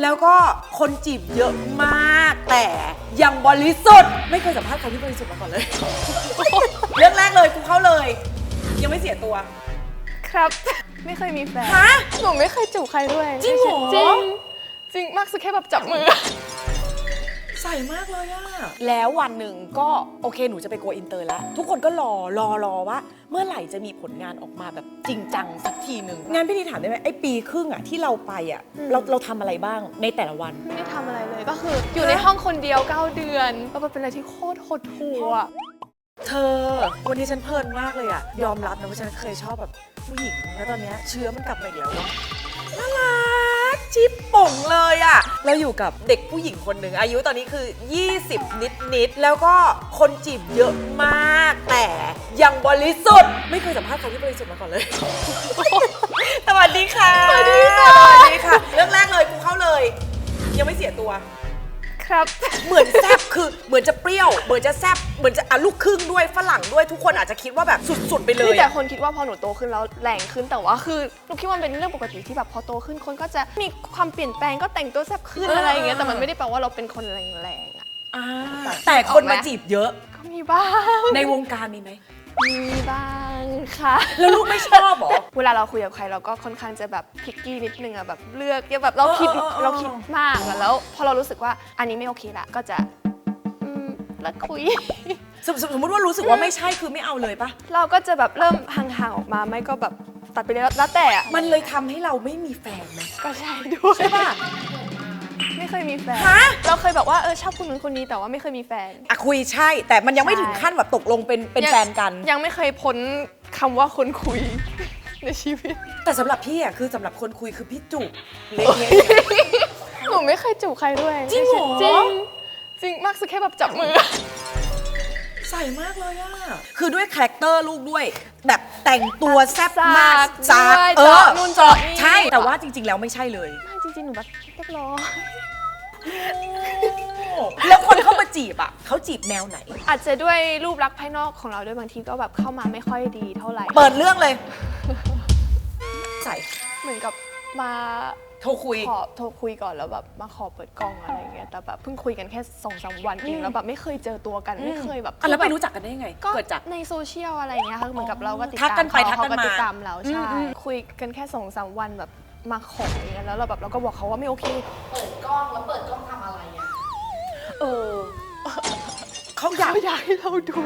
แล้วก็คนจีบเยอะมากแต่ยังบริสุทธิ์ไม่เคยสัมภาษณ์ใครที่บริสุทธิ์มาก่อนเลย เรื่องแรกเลยกูเข้าเลย ยังไม่เสียตัวครับ ไม่เคยมีแฟนฮะ หนูไม่เคยจูบใครด้วยจริงเหรอ จริงจริงมากสุดแค่แบบจับมือ ใส่มากเลยอะแล้ววันหนึ่งก็โอเคหนูจะไปโกอินเตอร์แล้ว ทุกคนก็รอรอรอว่า เมื่อไหร่จะมีผลงานออกมาแบบจริงจังสักทีหนึ่งงานพี่นีถามได้ไหมไอ้ปีครึ่งอะที่เราไปอะอืม เราเราทำอะไรบ้างในแต่ละวัน ไม่ได้ทำอะไรเลยก็คืออยู่ในห้องคนเดียว 9 เดือนแล้วมันเป็นอะไรที่โคตรหดหู่อะเธอ วันนี้ฉันเพลินมากเลยอะยอมรับนะว่าฉันเคยชอบแบบผู้หญิงแล้วตอนเนี้ยเชื้อมันกลับมาอีกแล้วเนาะน่ารัก จิ๊บป่งเลยอะเราอยู่กับเด็กผู้หญิงคนหนึ่งอายุตอนนี้คือ 20 นิดนิดๆแล้วก็คนจีบเยอะมาก แต่ยังบริสุทธิ์ไม่เคยสัมภาษณ์ใครที่บริสุทธิ์มาก่อนเลย สวัสดีค่ะ สวัสดีค่ะ สวัสดีค่ะ เรื่องแรกเลยกูเข้าเลย ยังไม่เสียตัว ครับ เหมือนแซบคือเหมือนจะเปรี้ยว เหมือนจะแซบเหมือนจะอะลูกครึ่งด้วยฝรั่งด้วยทุกคนอาจจะคิดว่าแบบสุดๆไปเลยนี่แต่อะ คนคิดว่าพอหนูโตขึ้นแล้วแรงขึ้นแต่ว่าคือหนูคิดว่ามันเป็นเรื่องปกติที่แบบพอโตขึ้นคนก็จะมีความเปลี่ยนแปลงก็แต่งตัวแซ่บขึ้นอะไรอย่างเงี้ยแต่มันไม่ได้แปลว่าเราเป็นคนแรงๆอะอ่าแต่คนมาจีบเยอะ ก็มีบ้างในวงการมีไหม มีบ้างค่ะ แล้วลูกไม่ชอบเหรอ เวลาเราคุยกับใครเราก็ค่อนข้างจะแบบพิกกี้นิดนึงอะแบบเลือกแบบเราคิดเออเออเออ เราคิดมากอะแล้ว พอเรารู้สึกว่าอันนี้ไม่โอเคละก็จะอืมเลิกคุย สมสมมติว่ารู้สึกว่าไม่ใช่คือไม่เอาเลยปะเราก็จะแบบเริ่มห่างๆออกมาไม่ก็แบบตัดไปเลยแล้วแต่อะมันเลยทำให้เราไม่มีแฟนไหมก็ใช่ด้วย ใช่ปะ ไม่เคยมีแฟน ฮะ เราเคยแบบว่าเออชอบคนนู้นคนนี้แต่ว่าไม่เคยมีแฟน อะคุยใช่ แต่มันยังไม่ใช่ถึงขั้นแบบตกลงเป็นเป็นยังแฟนกัน ยังไม่เคยพ้นคำว่าคนคุย ในชีวิต แต่สำหรับพี่อะคือสำหรับคนคุยคือพี่จุกเล็กเงี้ยหนูไม่เคยจูบใครด้วยจริงเหรอ จริงจริงมากสุดแค่แบบจับมือ ใส่มากเลยอะคือด้วยคาแรคเตอร์ลูกด้วย แบบแต่งตัวแซ่บมากซากเอเจาะอนู่นเจาะนี่ ใช่ แต่ว่าจริง ๆ แล้วไม่ใช่เลย ไม่จริงๆ หนูแบบเรียบร้อย แล้วคนเข้ามาจีบอะเขาจีบแนวไหน อาจจะด้วยรูปลักษณ์ภายนอกของเราด้วยบางทีก็แบบเข้ามาไม่ค่อยดีเท่าไหร่เปิดเรื่องเลย ใส่เหมือนกับมาโทรคุย ขอโทรคุยก่อนแล้วแบบมาขอเปิดกล้องอะไรอย่างเงี้ยแต่แบบเพิ่งคุยกันแค่สองสามวันเออืงมแล้วแบบไม่เคยเจอตัวกันไม่เคยแบบอะแล้วไปคือรู้จักกันได้ยังไง ก็เกิดจาก ในโซเชียลอะไรอย่างเงี้ยค่ะเหมือนกับเราก็ติดทักตามกันไปเขาทักกันเขาก็มา ติดตามเราใช่อืมคุยกันแค่สองสามวันแบบมาขออย่างเงี้ยแล้วเราแบบเราก็บอกเขาว่าไม่โอเคเปิดก ล้องแล้วเปิดกล้องทำอะไรอะ เออเขาอยากเขาอยากให้เราดู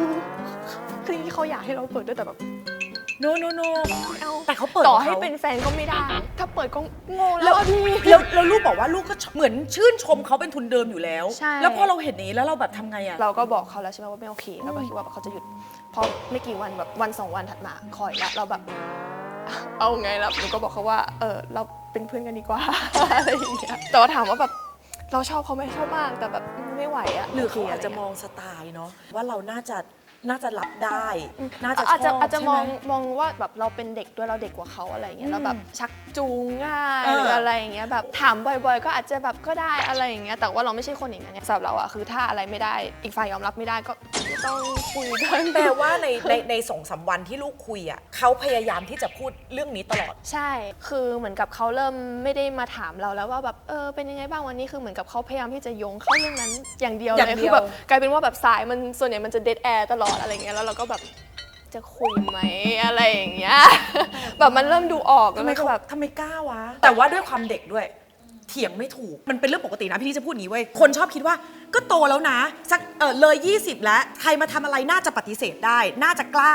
คือจริงๆเขาอยากให้เราเปิดด้วยแต่แบบโนโนโนไม่เอาแต่เขาเปิดต่อของให้ขาเป็นแฟนก็ไม่ได้ ถ้าเปิดก็โงงแล้แล้ววอะพี่ แล้วแล้วลูกบอกว่าลูกก็เหมือนชื่นชมเขาเป็นทุนเดิมอยู่แล้ว ใช่ แล้วพอเราเห็นอย่างนี้แล้วเราแบบทำไงอะเราก็บอกเขาแล้วใช่ไหมว่าไม่โอเคเราก็คิดว่าแบบเขาจะหยุดพอไม่กี่วันแบบวันสองวันถัดมาคอยละเราแบบ เอาไงล่ะหนูก็บอกเขาว่า เออเราเป็นเพื่อนกันดีกว่า อะไรอย่างเงี้ย แต่ว่าถามว่าแบบเราชอบเขาไหมชอบมาก แต่แบบไม่ไหวอะหรือเขาโคอาจจะมองสไตล์เนาะว่าเราน่าจะน่าจะรับได้ น่าจะชอบอาจจะอาจจะใช่มไหองมองว่าแบบเราเป็นเด็กด้วยเราเด็กกว่าเขาอะไรอย่างเงี้ยแล้วแบบอืมชักจูงง่ายเออหรืออะไรอย่างเงี้ยแบบถามบ่อยๆ ก็อาจจะแบบก็ได้อะไรอย่างเงี้ยแต่ว่าเราไม่ใช่คนอย่างนั้นไงสำหรับเราอะคือถ้าอะไรไม่ได้อีกฝ่ายยอมรับไม่ได้ก็ไม่ ต้องคุยกัน แปลว่าในในในสองสามวันที่ลูกคุยอะเขาพยายามที่จะพูดเรื่องนี้ตลอด ใช่ คือเหมือนกับเขาเริ่มไม่ได้มาถามเราแล้วว่าแบบเออเป็นยังไงบ้างวันนี้คือเหมือนกับเขาพยายามที่จะโยงเข้าเรื่องนั้นอย่างเดียวอย่างเลยเดียว คือแบบกลายเป็นว่าแบบสายมันส่วนใหญ่มันจะเด a แอร์ตลอดอะไรเงี้ยแล้วเราก็แบบจะคุยไหมอะไรอย่างเงี้ยแบบมันเริ่มดูออกทำแล้วไมมันก็เขาแบบ ทำไมกล้าวะ แต่ว่าด้วยความเด็กด้วย เถียงไม่ถูกมันเป็นเรื่องปกตินะพี่นี่จะพูดอย่างนี้เว้ยคนชอบคิดว่าก็โตแล้วนะสักเออเลย 20 แล้วใครมาทำอะไรน่าจะปฏิเสธได้ น่าจะกล้า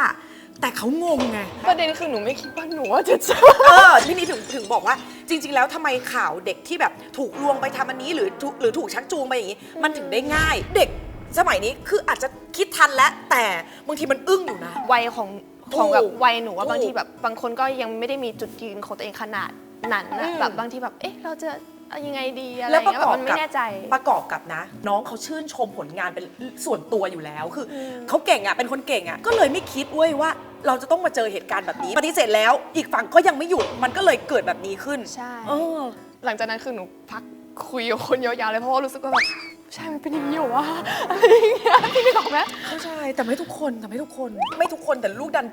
แต่เขางงไง ประเด็นคือหนูไม่คิดว่าหนูว่าจะเจอ เออพี่นี่ถึงถึงบอกว่าจริง ๆ แล้วทำไมข่าวเด็กที่แบบถูกลวงไปทำอันนี้หรือถูกหรือถูกชักจูงไปอย่างนี้ มันถึงได้ง่าย เด็กสมัยนี้คืออาจจะคิดทันแล้วแต่บางทีมันอึ้งอยู่นะ วัยของของแบบถูกวัยหนูว่าถูกบางทีแบบบางคนก็ยังไม่ได้มีจุดยืนของตัวเองขนาดนั้นอืนะมแบบบางทีแบบเอ๊ะเราจะ เอายังไงดีอะไรแล้วอปย่างระเงี้ยกแบอบบมันไม่กับแน่ใจ ประกอบกับนะ น้องเขาชื่นชมผลงานเป็นส่วนตัวอยู่แล้วคืออม เขาเก่งอะเป็นคนเก่งอะก็เลยไม่คิดเว้ยว่า เราจะต้องมาเจอเหตุการณ์แบบนี้ปฏิเสธแล้ว อีกฝั่งก็ยังไม่หยุดมันก็เลยเกิดแบบนี้ขึ้นใช่ เออ หลังจากนั้นคือหนูพักคุยกับคนยาวๆเลยเพราะว่ารู้สึกว่าแบบใช่มันเป็นอย่างนี้เหรอวะอะไรอย่างเงี้ยพี่นึกออกไหมเข้าใจแต่ไม่ทุกคนแต่ไม่ทุกคน ไม่ทุกคนแต่ลูกดัน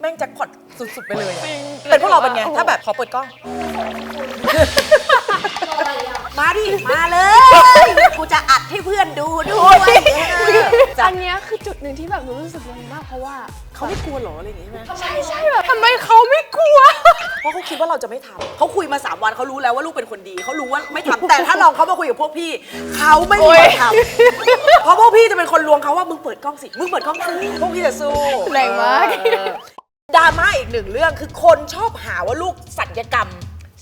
แม่งแจ็คพอตสุดๆไปเลยอะจริงเป็นพวกเราเป็นไง โอ้โหถ้าแบบขอเปิดกล้อง รออะไรอะมาดิเพื่อนดูด้วยจ้ะอันเนี้ยคือจุดหนึ่งที่แบบหนูรู้สึกงงมากเพราะว่าเขาไม่กลัวเหรออะไรอย่างงี้ใช่ไหมใช่ใช่แบบทำไมเขาไม่กลัว เพราะเขาคิดว่าเราจะไม่ทำเขาคุยมาสามวันเขารู้แล้วว่าลูกเป็นคนดีเขารู้ว่าไม่ทำแต่ถ้าลองเขามาคุยกับพวกพี่เขาไม่มีวันทำเพราะพวกพี่จะเป็นคนลวงเขาว่ามึงเปิดกล้องสิมึงเปิดกล้องสิพวกพี่จะสู้แรงมาก เออดราม่าอีกหนึ่งเรื่องคือคนชอบหาว่าลูกสัญญกรรม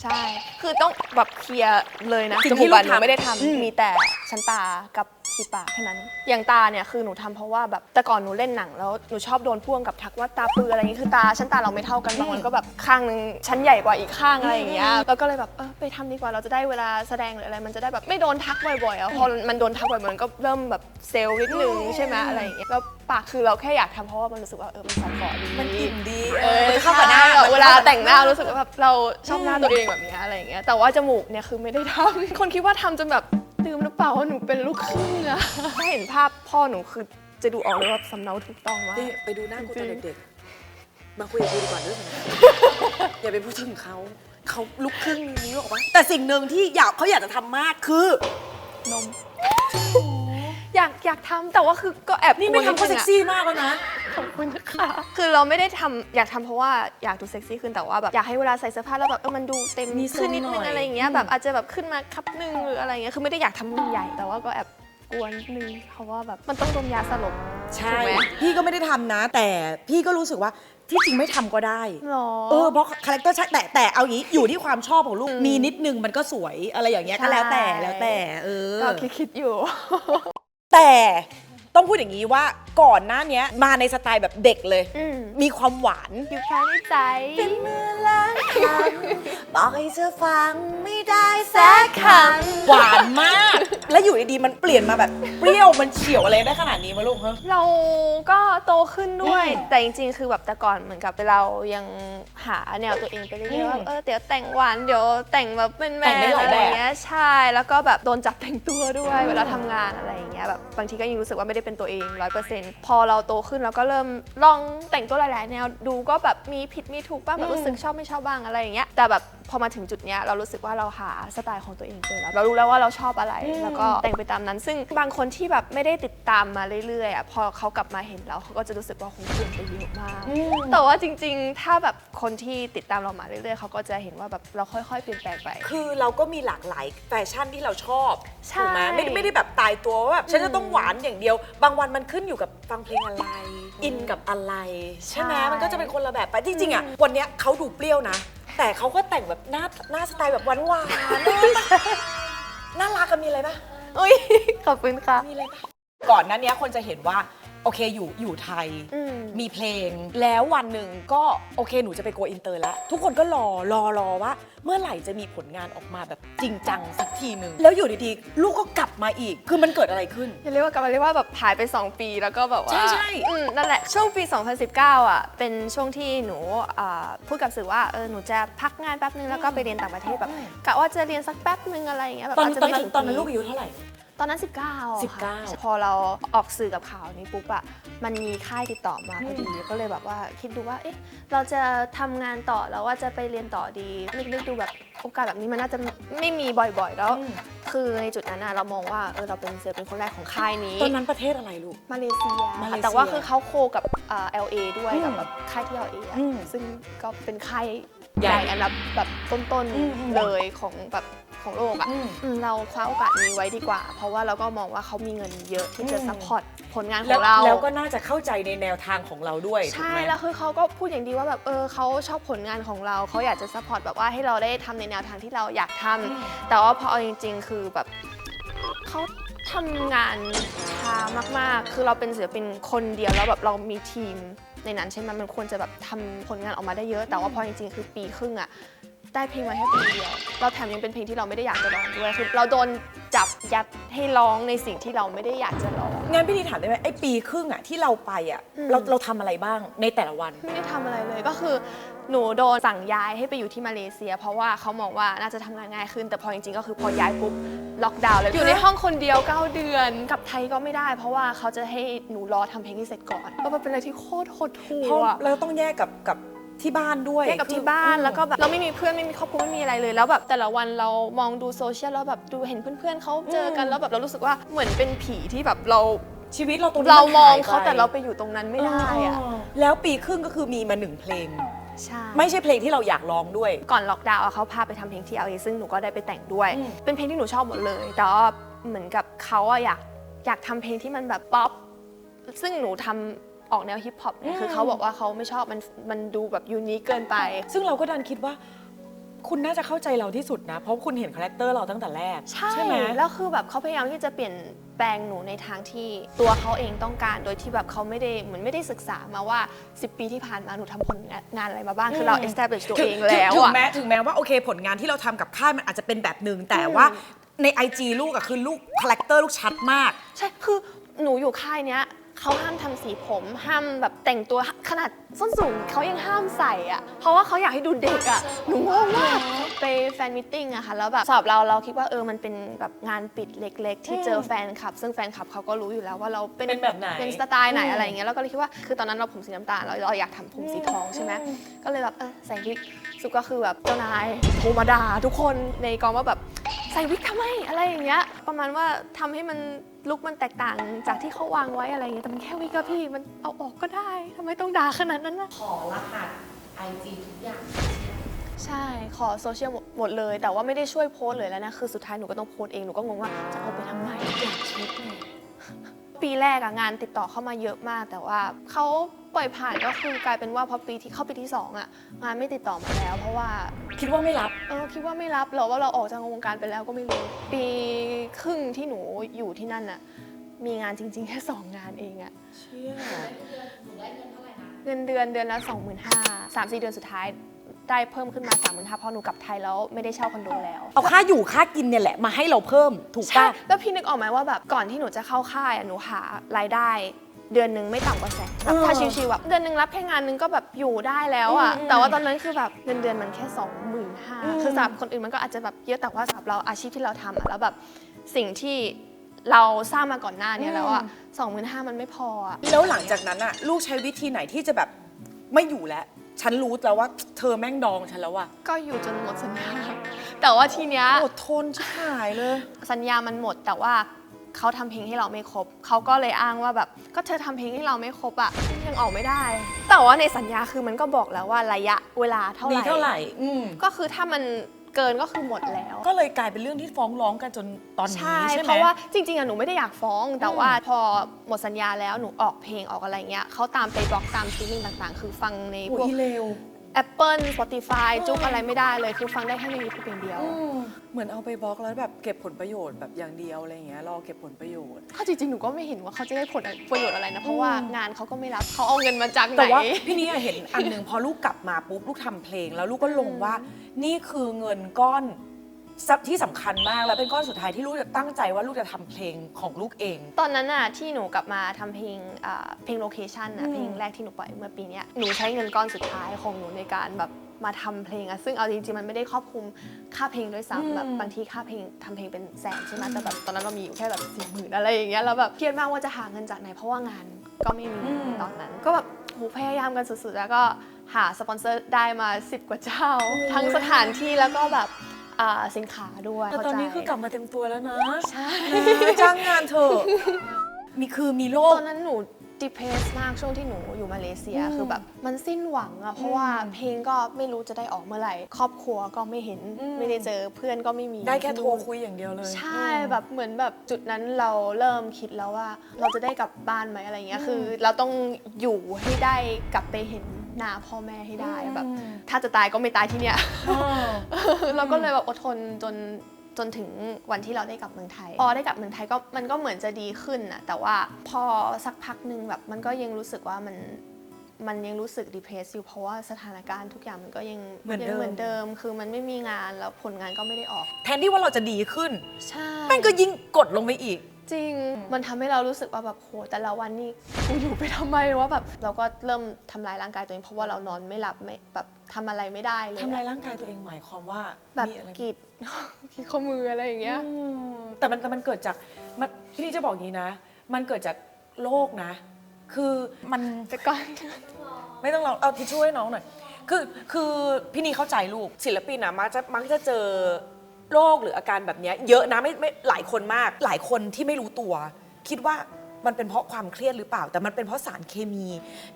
ใช่ คือต้องแบบเคลียร์เลยนะสิ่จงที่มูกอะลูกหนูทำไม่ได้ทำ อืม มีแต่ชั้นตากับ ขีปากแค่นั้น อย่างตาเนี่ยคือหนูทำเพราะว่าแบบแต่ก่อนหนูเล่นหนังแล้วหนูชอบโดนพ่วงกับทักว่าตาปืออะไรอย่างงี้คือตาชั้นตาเราไม่เท่ากันบางวันก็แบบข้างหนึงชั้นใหญ่กว่าอีกข้างอะไรอย่างเงี้ยแล้วก็เลยแบบเออไปทำดีกว่าเราจะได้เวลาแสดงหรืออะไร มันจะได้แบบไม่โดนทักบ่อยๆอะพอมันโดนทักบ่อยๆมันก็เริ่มแบบเซลล์นิดนึงใช่ไหมอะไรอย่างเงี้ยแล้วปากคือเราแค่อยากทำเพราะว่ามันรู้สึกว่าเออมันสปอร์ตดี มันอิ่มดีเออมันเข้ากับหน้าใช่แบบมันเวลาข้กับแต่งหน้ารู้สึกว่าแบบเราชอบหน้าตัวเองแบบเนี้ยอะไรอย่างเงี้ยแต่ว่าจมูกเนี่ยคือไม่ได้ทำ คนคิดว่าทำจนแบบ ลืมหรือเปล่าว่าหนูเป็นลูกครึ่งอะถ้าเห็นภาพพ่อหนูคือจะดูออกเลยว่าสำเนาถูกต้องมากนี่ไปดูหน้ากูตอนเด็กๆ มาคุยกับกูดีกว่าเรื่องนี้อย่าไปพูดถึงเขาเขาลุกครึ่งนี้หรอกปะแต่สิ่งหนึ่งที่อยากเขาอยากจะทำมากคือนม อยากอยากทำแต่ว่าคือก็แอบนี่ไม่ทำเขาเซ็กซี่มากแล้วนะขอบคุณค่ะ คือเราไม่ได้ทำอยากทำเพราะว่าอยากดูเซ็กซี่ขึ้นแต่ว่าแบบอยากให้เวลาใส่เสื้อผ้าแล้วแบบเออมันดูเต็มมีทรงขึ้นนิดหน่นึองยอะไรอย่างเงี้ยแบบอาจจะแบบขึ้นมาคับหนึงหรืออะไรเงี้ยคือไม่ได้อยากทำรุ่นใหญ่แต่ว่าก็แอบกลัวนิดนึงเพราะว่าแบบมันต้องดมยาสลบใช่ถูกไหมพี่ก็ไม่ได้ทำนะ แต่พี่ก็รู้สึกว่าที่จริงไม่ทำก็ได้หรอเออเพราะคาแรคเตอร์ใช่แต่แต่เอางี้อยู่ที่ความชอบของลูกอืมมีนิดนึงมันก็สวยอะไรอย่างเงี้ยก็แล้วแต่แล้วแต่ เออก็คิดคิดๆอยู่ แต่ ต้องพูดอย่างนี้ว่าก่อนหน้าเนี้ยมาในสไตล์แบบเด็กเลย อืมมีความหวาน อยู่ภายในใจ เป็นเมื่อล้านครั้งบอกให้เธอฟังไม่ได้สักคำหวานมาก แล้วอยู่ดีๆมันเปลี่ยนมาแบบเปรี้ยวมันเฉียวอะไรได้ขนาดนี้มาลูกฮะเราก็โตขึ้นด้วย อืมแต่จริงๆ คือแบบแต่ก่อนเหมือนกับเรายังหาแนวตัวเองไปเรื่อยๆว่าอืมเออเดี๋ยวแต่งหวานเดี๋ยวแต่งแบบเป็นแมแต่งได้นหลายอะไรแบบ อย่างเงี้ยใช่แล้วก็แบบโดนจับแต่งตัวด้วยเวลาทำงานอะไรอย่างเงี้ยแบบบางทีก็ยังรู้สึกว่าไม่ได้เป็นตัวเองร้อยเปอร์เซ็นต์พอเราโตขึ้นเราก็เริ่มลองแต่งตัวหลาย ๆ แนวดูก็แบบมีผิดมีถูกบ้างแบบรู้สึกชอบไม่ชอบบ้างอะไรอย่างเงี้ยแต่แบบ พอมาถึงจุดเนี้ยเรารู้สึกว่าเราหาสไตล์ของตัวเองเจอแล้วเรารู้แล้วว่าเราชอบอะไร แล้วก็แต่งไปตามนั้น ซึ่งบางคนที่แบบไม่ได้ติดตามมาเรื่อยๆอะพอเขากลับมาเห็นเราเขาก็จะรู้สึกว่าคงเปลี่ยนไปเยอะมาก แต่ว่าจริงๆ ถ้าแบบคนที่ติดตามเรามาเรื่อยๆ เขาก็จะเห็นว่าแบบเราค่อยๆเปลี่ยนแปลงไป คือเราก็มีหลากหลายแฟชั่นที่เราชอบใช่ ถูกไหมไม่ได้ไม่ได้แบบตายตัวว่าแบบฉันจะต้องหวานอย่างเดียว บางวันมันขึ้นอยู่กับฟังเพลงอะไร อินกับอะไร ใช่ไหมมันก็จะเป็นคนละแบบไปจริงๆอะวันเนี้ยเขาดูเปรี้ยวนะ แต่เขาก็แต่งแบบหน้าหน้าสไตล์แบบหวานหวานๆน่ารักกันมีอะไรปะอุ้ยขอบคุณค่ะ มีอะไรปะก่อนหนั้นเนี้ยคนจะเห็นว่า โอเคอยู่อยู่ไทย อืม มีเพลง แล้ววันหนึ่งก็โอเคหนูจะไปโกอินเตอร์แล้ว ทุกคนก็รอรอรอว่า เมื่อไหร่จะมีผลงานออกมาแบบจริงจังสักทีหนึ่งแล้วอยู่ดีๆ ลูกก็กลับมาอีก คือมันเกิดอะไรขึ้น อย่าเรียกว่ากลับมาเรียกว่าแบบหายไป 2 ปีแล้วก็แบบว่าใช่ใช่ อืมนั่นแหละ ช่วงปี 2019 อะ เป็นช่วงที่หนูอ่าพูดกับสื่อว่าเออหนูจะพักงานแป๊บนึงแล้วก็ไปเรียนต่างประเทศแบบกะว่าจะเรียนสักแป๊บนึงอะไรอย่างเงี้ยแบบตอนอาจจะตอนไม่นั้นถึงตอนนั้นปีลูกอายุเท่าไหร่ ตอนนั้น 19 19ค่ะพอเราออกสื่อกับข่าวนี้ปุ๊บอะมันมีค่ายติดต่อมาพอดีก็เลยแบบว่าคิดดูว่าเอ๊ะเราจะทำงานต่อแล้วว่าจะไปเรียนต่อดีนึกๆดูแบบโอกาสแบบนี้มันน่าจะไม่มีบ่อยๆ แล้วอืมคือในจุดนั้นอะเรามองว่าเออเราเป็นเซลล์เป็นคนแรกของค่ายนี้ ตอนนั้นประเทศอะไรลูก มาเลเซียมาเลเซียแต่ว่าคือเขาโคกับอ่า LA ด้วยอืมกับแบบค่ายที่ LA อะอืมซึ่งก็เป็นค่ายใหญ่ ใหญ่อันดับแบบต้นอืมอืม ๆเลยของแบบ ของโลกอะอืมอืมเราคว้าโอกาสนี้ไว้ดีกว่า เพราะว่าเราก็มองว่าเขามีเงินเยอะที่จะอืมซัพพอร์ตผลงานขแล้อวงเรา แล้วก็น่าจะเข้าใจในแนวทางของเราด้วยถูกใช่ไหมแล้วคือเขาก็พูดอย่างดีว่าแบบเออเขาชอบผลงานของเราเขาอยากจะซัพพอร์ตแบบว่าให้เราได้ทำในแนวทางที่เราอยากทำแต่ว่าพอเอาจริง ๆ คือแบบเขาทำงานช้ามากๆ คือเราเป็นศิลปินคนเดียวแล้วแบบเรามีทีมในนั้นใช่ไหมมันควรจะแบบทำผลงานออกมาได้เยอะ แต่ว่าพอจริงๆ คือปีครึ่งอะ ได้เพลงมาแค่เพลงเดียวเราแถมยังเป็นเพลงที่เราไม่ได้อยากจะร้องด้วยคือเราโดนจับยัดให้ร้องในสิ่งที่เราไม่ได้อยากจะร้อง งั้นพี่ดีถามได้ไหมไอ้ปีครึ่งอะที่เราไปอะอืม เราเราทำอะไรบ้างในแต่ละวัน ไม่ได้ทำอะไรเลยก็คือหนูโดนสั่งย้ายให้ไปอยู่ที่มาเลเซีย เพราะว่าเขามองว่าน่าจะทำงานง่ายขึ้น แต่พอจริงๆก็คือพอย้ายปุ๊บล็อกดาวน์เลยอยู่ในห้องคนเดียว 9 เดือนกลับไทยก็ไม่ได้ เพราะว่าเขาจะให้หนูรอทำเพลงที่เสร็จก่อนก็มันเป็นอะไรที่โคตรหดหู่เพราะอะ เราต้องแยกกับกับ ที่บ้านด้วยแยกกับที่บ้านคือแล้วก็แบบเราไม่มีเพื่อนไม่มีครอบครัวไม่มีอะไรเลยแล้วแบบแต่ละวันเรามองดูโซเชียลแล้วแบบดูเห็นเพื่อนๆเขาเจอกันแล้วแบบเรารู้สึกว่าเหมือนเป็นผีที่แบบเราชีวิตเราตรงนี้เรานมองหยไปเขาแต่เราไปอยู่ตรงนั้นไม่ได้อะเออแล้วปีครึ่งก็คือมีมาหนึ่งเพลง ใช่ ไม่ใช่เพลงที่เราอยากร้องด้วย ก่อนล็อกดาวน์อะเขาพาไปทำเพลงที่ LA ซึ่งหนูก็ได้ไปแต่งด้วย อืม เป็นเพลงที่หนูชอบหมดเลย แต่ว่าเหมือนกับเขาอะอยากอยากทำเพลงที่มันแบบป๊อป ซึ่งหนูทำ ออกแนวฮิปฮอปเนี่ยคือเขาบอกว่าเขาไม่ชอบมันมันดูแบบยูนิคเกินไป ซึ่งเราก็ดันคิดว่า คุณน่าจะเข้าใจเราที่สุดนะ เพราะคุณเห็นคาแรคเตอร์เราตั้งแต่แรก ใช่ไหมแล้วคือแบบเขาพยายามที่จะเปลี่ยนแปลงหนูในทางที่ตัวเขาเองต้องการโดยที่แบบเขาไม่ได้เหมือนไม่ได้ศึกษามาว่า 10 ปีที่ผ่านมาหนูทำผลงานอะไรมาบ้างคือเรา establish ตัวเองแล้วถึงอะ แม้ถึงแม้ว่าโอเคผลงานที่เราทำกับค่ายมันอาจจะเป็นแบบหนึ่งแต่ว่าใน IG ลูกอะคือลูกคาแรคเตอร์ลูกชัดมาก ใช่ คือหนูอยู่ค่ายเนี้ย เขาห้ามทำสีผมห้ามแบบแต่งตัวขนาดส้นสูงเขายังห้ามใส่อะเพราะว่าเขาอยากให้ดูเด็กอะหนูงงมากไปแฟนมิทติ้งอะค่ะแล้วแบบสำหรับเราเราคิดว่าเออมันเป็นแบบงานปิดเล็ก ๆ ที่เจอแฟนคลับ ซึ่งแฟนคลับเขาก็รู้อยู่แล้วว่าเราเป็นเป็นแบบไหนเป็นสไตล์ไหนอะไรอย่างเงี้ยแล้วก็เลยคิดว่าคือตอนนั้นเราผมสีน้ำตาลเราเราอยากทำผมสีทองใช่ไหมก็เลยแบบเออใส่วิกสุดก็คือแบบเจ้านายโทรมาด่าทุกคนในกองว่าแบบ ใส่วิกทำไมอะไรอย่างเงี้ย ประมาณว่าทำให้มันลุกมันแตกต่างจากที่เขาวางไว้อะไรอย่างเงี้ยแต่มันแค่วิกอะพี่มันเอาออกก็ได้ทำไมต้องด่าขนาดนั้นนะ ขอรหัสไอจีทุกอย่าง ใช่ ขอโซเชียลหมดเลย แต่ว่าไม่ได้ช่วยโพสต์เลยแล้วนะ คือสุดท้ายหนูก็ต้องโพสต์เอง หนูก็งงว่าจะเอาไปทำไมอยากเช็คไง ปีแรกอะงานติดต่อเข้ามาเยอะมาก แต่ว่าเขาปล่อยผ่านก็คือกลายเป็นว่าพอปีที่เข้าปีที่สองอะงานไม่ติดต่อมาแล้ว เพราะว่าคิดว่าไม่รับ เออคิดว่าไม่รับหรอว่าเราออกจากวงการไปแล้วก็ไม่รู้ ปีครึ่งที่หนูอยู่ที่นั่นอะมีงานจริงๆแค่สองงานเองอะเชี่ยหนูได้เงินเท่าไหร่นะเงินเดือนเดือนละ 2 5 0 0 0สามสี่เดือนสุดท้าย ได้เพิ่มขึ้นมา3 5 0 0 0เพราะหนูกลับไทยแล้วไม่ได้เช่าคอนโดแล้วเอาค่าอยู่ค่ากินเนี่ยแหละมาให้เราเพิ่มถูกใช่ป่ะ แล้วพี่นึกออกไหมว่าแบบก่อนที่หนูจะเข้าค่ายอะหนูหารายได้ เดือนหนึ่งไม่ต่ำกว่าแสนแบบถ้าชิวๆแบบเดือนหนึ่งรับแค่งานหนึงก็แบบอยู่ได้แล้วอะอืมแต่ว่าตอนนั้นคือแบบเงินเดือนมันแค่2 5 0 0 อืม 0คือสำหรับคนอื่นมันก็อาจจะแบบเยอะแต่ว่าสำหรับเราอาชีพที่เราทำอะแล้วแบบสิ่งที่เราสร้างมาก่อนหน้าเนี้แล้วอะสองหมื่นห้ามันไม่พออะ แล้วหลังจากนั้นอะลูกใช้วิธีไหนที่จะแบบไม่อยู่แล้ว ฉันรู้แล้วว่าเธอแม่งดองฉันแล้วอะก็อยู่จนหมดสัญญา แต่ว่าทีเนี้ยอดทนชิบหายเลย สัญญามันหมดแต่ว่าเขาทำเพลงให้เราไม่ครบ เขาก็เลยอ้างว่าแบบ ก็เธอทำเพลงให้เราไม่ครบอะยังออกไม่ได้ แต่ว่าในสัญญาคือมันก็บอกแล้วว่าระยะเวลาเท่าไหดีร่ เท่าไหร่ อืม ก็คือถ้ามัน เกินก็คือหมดแล้ว ก็เลยกลายเป็นเรื่องที่ฟ้องร้องกันจนตอนนี้ใช่ใช่ไหม เพราะว่าจริงๆอะหนูไม่ได้อยากฟ้อง แต่อืมว่าพอหมดสัญญาแล้วหนูออกเพลงออกอะไรเงี้ยเขาตามไปบล็อกตามสตรีมมิ่งต่างๆ คือฟังในพอุ้วกยเร็ว Apple Spotify จุกอะไรไม่ได้เลย คือฟังได้แค่ใน YouTube อย่างเดียว เหมือนเอาไปบล็อกแล้วแบบเก็บผลประโยชน์แบบอย่างเดียวอะไรอย่างเงี้ยรอเก็บผลประโยชน์เขาจริงๆ หนูก็ไม่เห็นว่าเขาจะได้ผลประโยชน์อะไรนะ เพราะว่าอืมงานเขาก็ไม่รับเขาเอาเงินมาจากไหน แต่ว่าพี่นี่เห็นอันหนึ่งพอลูกกลับมาปุ๊บลูกทำเพลง แล้วลูกก็ลงว่านี่คือเงินก้อน ที่สำคัญมากแล้วเป็นก้อนสุดท้ายที่ลูกจะตั้งใจว่าลูกจะทำเพลงของลูกเอง ตอนนั้นน่ะที่หนูกลับมาทำเพลงอ่าเพลงโลเคชันนะอืม เพลงแรกที่หนูปล่อยเมื่อปีเนี้ยหนูใช้เงินก้อนสุดท้ายของหนูในการแบบมาทำเพลงอะซึ่งเอาจริงๆมันไม่ได้ครอบคลุมค่าเพลงด้วยซ้ำแบบบางทีค่าเพลงทำเพลงเป็นแสนใช่ไหมแต่แบบตอนนั้นเรามีอยู่แค่แบบสี่หมื่นอะไรอย่างเงี้ยแล้วแบบเครียดมากว่าจะหาเงินจากไหนเพราะว่างานก็ไม่มีตอนนั้น ก็แบบโหพยายามกันสุดๆแล้วก็หาสปอนเซอร์ได้มา 10 กว่าเจ้า ทั้งสถานที่แล้วก็แบบ อ่าสินค้าด้วยแต่ตอนนี้เข้าใจคือกลับมาเต็มตัวแล้วนะใช่นะจ้างงานเถอะมีคือมีโรตคอนนั้นหนูดิเพสมากช่วงที่หนูอยู่มาเลเซียอืมคือแบบมันสิ้นหวังอะเพราะว่าเพลงก็ไม่รู้จะได้ออกเมื่อไหร่ ครอบครัวก็ไม่เห็นอืมไม่ได้เจอเพื่อนก็ไม่มีได้แค่โทรที่นู่นคุยอย่างเดียวเลย ใช่แบบเหมือนแบบจุดนั้นเราเริ่มคิดแล้วว่า เราจะได้กลับบ้านไหมอะไรเงี้ยคือ เราต้องอยู่ให้ได้กลับไปเห็น หน้าพ่อแม่ให้ได้แบบ ถ้าจะตายก็ไม่ตายที่เนี่ยอืมเราก็เลยแบบอดทนจนจนถึงวันที่เราได้กลับเมืองไทย พอได้กลับเมืองไทยก็มันก็เหมือนจะดีขึ้นนะแต่ว่าพอสักพักหนึ่งแบบมันก็ยังรู้สึกว่ามันมันยังรู้สึกดีเพรสอยู่เพราะว่าสถานการณ์ทุกอย่างมันก็ยังเหมือนเดิมยังเหมือนเดิม คือมันไม่มีงานแล้วผลงานก็ไม่ได้ออก แทนที่ว่าเราจะดีขึ้น ใช่แม่งก็ยิ่งกดลงไปอีก จริงมันทำให้เรารู้สึกว่าแบบโหแต่ละวันนี่กูอยู่ไปทำไมวะแบบเราก็เริ่มทำลายร่างกายตัวเองเพราะว่าเรานอนไม่หลับไม่แบบทำอะไรไม่ได้เลยทำลายร่างกายตัวเองหมายความว่าแบบมีอะไรกรีดกรีดข้อมืออะไรอย่างเงี้ยอืมแต่มันแต่มันเกิดจากมันพี่นี่จะบอกอย่างนี้นะ มันเกิดจากโรคนะ คือมันแต่ก่อนไม่ต้องลองเอาทิชชู่ให้น้องหน่อยคือคือพี่นีเข้าใจลูกศิลปินอะมักจะมักจะเจอ โรคหรืออาการแบบเนี้ยเยอะนะไม่ไม่หลายคนมาก หลายคนที่ไม่รู้ตัว คิดว่ามันเป็นเพราะความเครียดหรือเปล่า แต่มันเป็นเพราะสารเคมี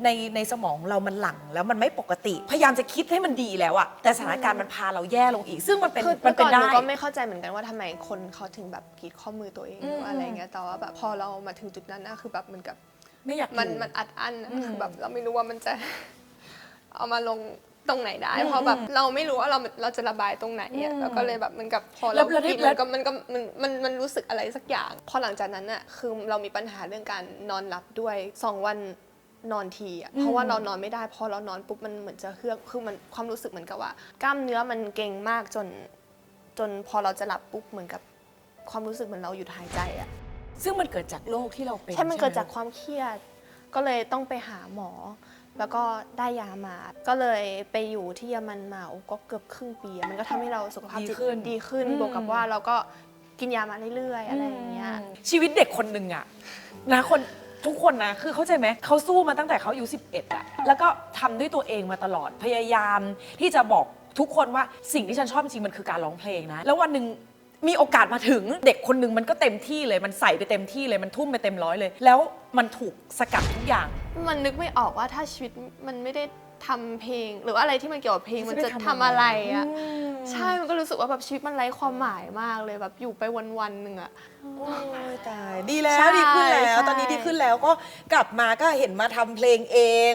ในในสมองเรามันหลั่งแล้วมันไม่ปกติ พยายามจะคิดให้มันดีแล้วอะแต่สถานการณ์มันพาเราแย่ลงอีก ซึ่งมันเป็นคือมัเมื่นอเป็ก่อนนหได้ นูก็ไม่เข้าใจเหมือนกันว่าทำไมคนเขาถึงแบบกรีดข้อมือตัวเองอืมหรืออะไรเงี้ยแต่ว่าแบบพอเรามาถึงจุดนั้นนะคือแบบเหมือนกับ ไม่อยากมันอยู่มันอัดอั้นนะอืมคือแบบเราไม่รู้ว่ามันจะ เอามาลง ตรงไหนได้ เพราะแบบเราไม่รู้ว่าเราเราจะระบายตรงไหนอะอืมแล้วก็เลยแบบเหมันกับพอแล้เราวแล้วคิดแล้มัวนก็มันก็มันมันมันรู้สึกอะไรสักอย่าง พอหลังจากนั้นอะคือเรามีปัญหาเรื่องการนอนหลับด้วยสองวันนอนทีอะเพราะว่าเรานอนไม่ได้พอเรานอนปุ๊บมันเหมือนจะเครื่องคือมันความรู้สึกเหมือนกับว่า กล้ามเนื้อมันเก่งมากจน จนพอเราจะหลับปุ๊บเหมือนกับความรู้สึกเหมือนเราหยุดหายใจอะซึ่งมันเกิดจากโรคที่เราเป็นใช่มันเกิดไหจากความเครียด ก็เลยต้องไปหาหมอ แล้วก็ได้ยามา ก็เลยไปอยู่ที่เยอรมันมาโอ้ก็เกือบครึ่งปีอะมันก็ทำให้เราสุขภาพดีจิตขึ้นดีขึ้น อืม บวกกับว่าเราก็กินยามาเรื่อยๆอะไรอย่างเงี้ย ชีวิตเด็กคนหนึ่งอะนะคนทุกคนนะคือเข้าใจไหมเขาสู้มาตั้งแต่เขาอายุ11อะแล้วก็ทำด้วยตัวเองมาตลอดพยายามที่จะบอกทุกคนว่าสิ่งที่ฉันชอบจริงๆมันคือการร้องเพลงนะ แล้ววันหนึ่ง มีโอกาสมาถึงเด็กคนหนึ่งมันก็เต็มที่เลยมันใส่ไปเต็มที่เลยมันทุ่มไปเต็มร้อยเลย แล้วมันถูกสกัดทุกอย่าง มันนึกไม่ออกว่าถ้าชีวิตมันไม่ได้ทำเพลง หรือว่าอะไรที่มันเกี่ยวกับเพลงมันจะจะไปทำทำอะไรอะไรอะอืมใช่มันก็รู้สึกว่าแบบชีวิตมันไร้ความหมายมากเลยแบบอยู่ไปวันๆหนึ่งอะโอ้ยตายดีแล้วใช่ดีขึ้นแล้ว ใช่ ตอนนี้ดีขึ้นแล้วก็กลับมาก็เห็นมาทำเพลงเอง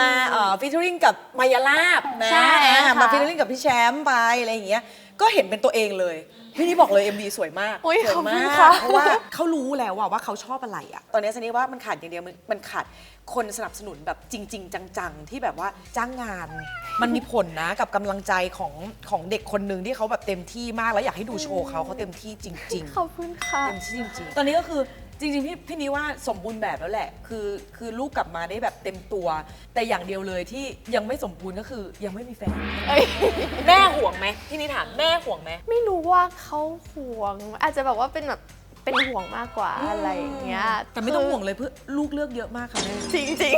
มาเอ่อฟิชเชอริงกับมายาลาบนะใช่ค่ะ อ่ามาฟิชเชอริงกับพี่แชมป์ไปอะไรอย่างเงี้ยก็เห็นเป็นตัวเองเลย พี่นี่บอกเลย MV สวยมากโอ้ยสวยขอบคุณมากค่ะ เพราะว่าเขารู้แล้วว่าว่าเขาชอบอะไรอะ ตอนนี้สันนี่ว่ามันขาดอย่างเดียวมันมันขาดคนสนับสนุนแบบจริง ๆ จัง ๆ ที่แบบว่า จ้างงาน มันมีผลนะกับกำลังใจของของเด็กคนหนึ่งที่เขาแบบเต็มที่มากแล้วอยากให้ดูโชว์เขาเขาเต็มที่จริง ๆ ขอบคุณค่ะ เต็มที่จริง ๆ ตอนนี้ก็คือ จริงๆพี่พี่นี้ว่าสมบูรณ์แบบแล้วแหละ คือคือลูกกลับมาได้แบบเต็มตัว แต่อย่างเดียวเลยที่ยังไม่สมบูรณ์ก็คือยังไม่มีแฟน เอ้ยแม่ห่วงไหมพี่นี้ถามแม่ห่วงไหม ไม่รู้ว่าเขาห่วง อาจจะแบบว่าเป็นแบบ เป็นห่วงมากกว่าอะไรอย่างเงี้ยแต่ไม่ต้องคืห่วงเลยเพื่อลูกเลือกเยอะมากค่ะแม่จริงจริง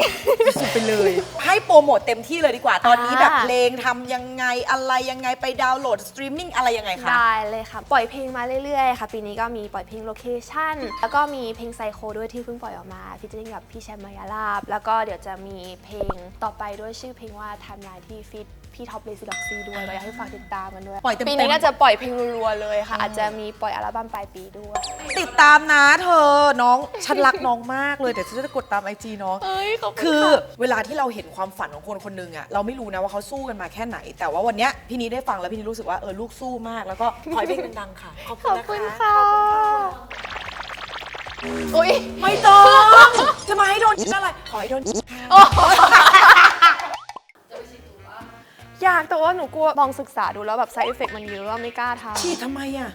สุดไปเลย ให้โปรโมทเต็มที่เลยดีกว่าตอนนี้อ่าแบบเพลงทำยังไงอะไรยังไงไปดาวน์โหลดสตรีมมิ่งอะไรยังไงคะ ได้เลยค่ะ ปล่อยเพลงมาเรื่อยๆ ค่ะ ปีนี้ก็มีปล่อยเพลงโลเคชั่น แล้วก็มีเพลงไซโคด้วยที่เพิ่งปล่อยออกมาฟิชเจอริงกับพี่แชมป์มายาลาบ แล้วก็เดี๋ยวจะมีเพลงต่อไปด้วยชื่อเพลงว่าไทม์ไลน์ที่ฟิตพี่ท็อปเลซิล็อกซี่ด้วยก็อยากให้ฝากติดตามกันด้วย ปล่อยเต็มๆ ปีนี้ก็จะปล่อยเพลงรัวๆเลยค่ะ อาจจะมีปล่อยอัลบั้มปลายปีด้วย ติดตามนะเธอน้องฉันรักน้องมากเลยเดี๋ยวฉันจะกดตามไอจีน้อง เอ้ยขอบคุณคือค่ะเวลาที่เราเห็นความฝันของคนคนหนึ่งอะเราไม่รู้นะว่าเขาสู้กันมาแค่ไหน แต่ว่าวันเนี้ยพี่นี้ได้ฟังแล้วพี่นี้รู้สึกว่าเออลูกสู้มาก แล้วก็ขอให้เพลงดังๆค่ะ ขอบขคุณอบนะคุณคะค่ะอุ้ยไม่ต้องจะมาให้โดนอะไรขอให้โดนอยากแต่ว่าหนูกลัวลองศึกษาดูแล้วแบบ side effect มันเยอะไม่กล้าทำฉีดทำไมอะ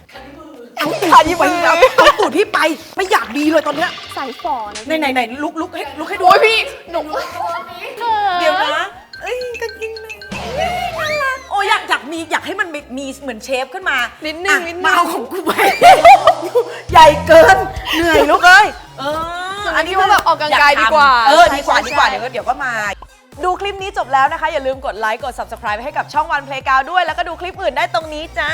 เอาตูดไปเอาเอาตูดพี่ไป ไม่อยากดีเลยตอนเนี้ยสายฝ่อนะไหนไหนไหนลุกลุกให้ลุกให้ดูโอ้ยพี่หนูเดี๋ยวนะเอ้ยกางเกงในน่ารักโอ้ยอยากอยากมีอยากให้มันมีมีเหมือนเชฟขึ้นมานินิดนึงนิดนึง มาเอาของกูไปใหญ่เกินเหนื่อยลูกเอ้ยเอออันนี้ว่าแบบออกกำลังกายดีกว่าเออใช่ดีกว่าใช่ดีกว่าใช่เดี๋ยวก็เดี๋ยวก็มา ดูคลิปนี้จบแล้วนะคะ อย่าลืมกดไลค์กด subscribe ให้กับช่องวัน Playground ด้วย แล้วก็ดูคลิปอื่นได้ตรงนี้จ้า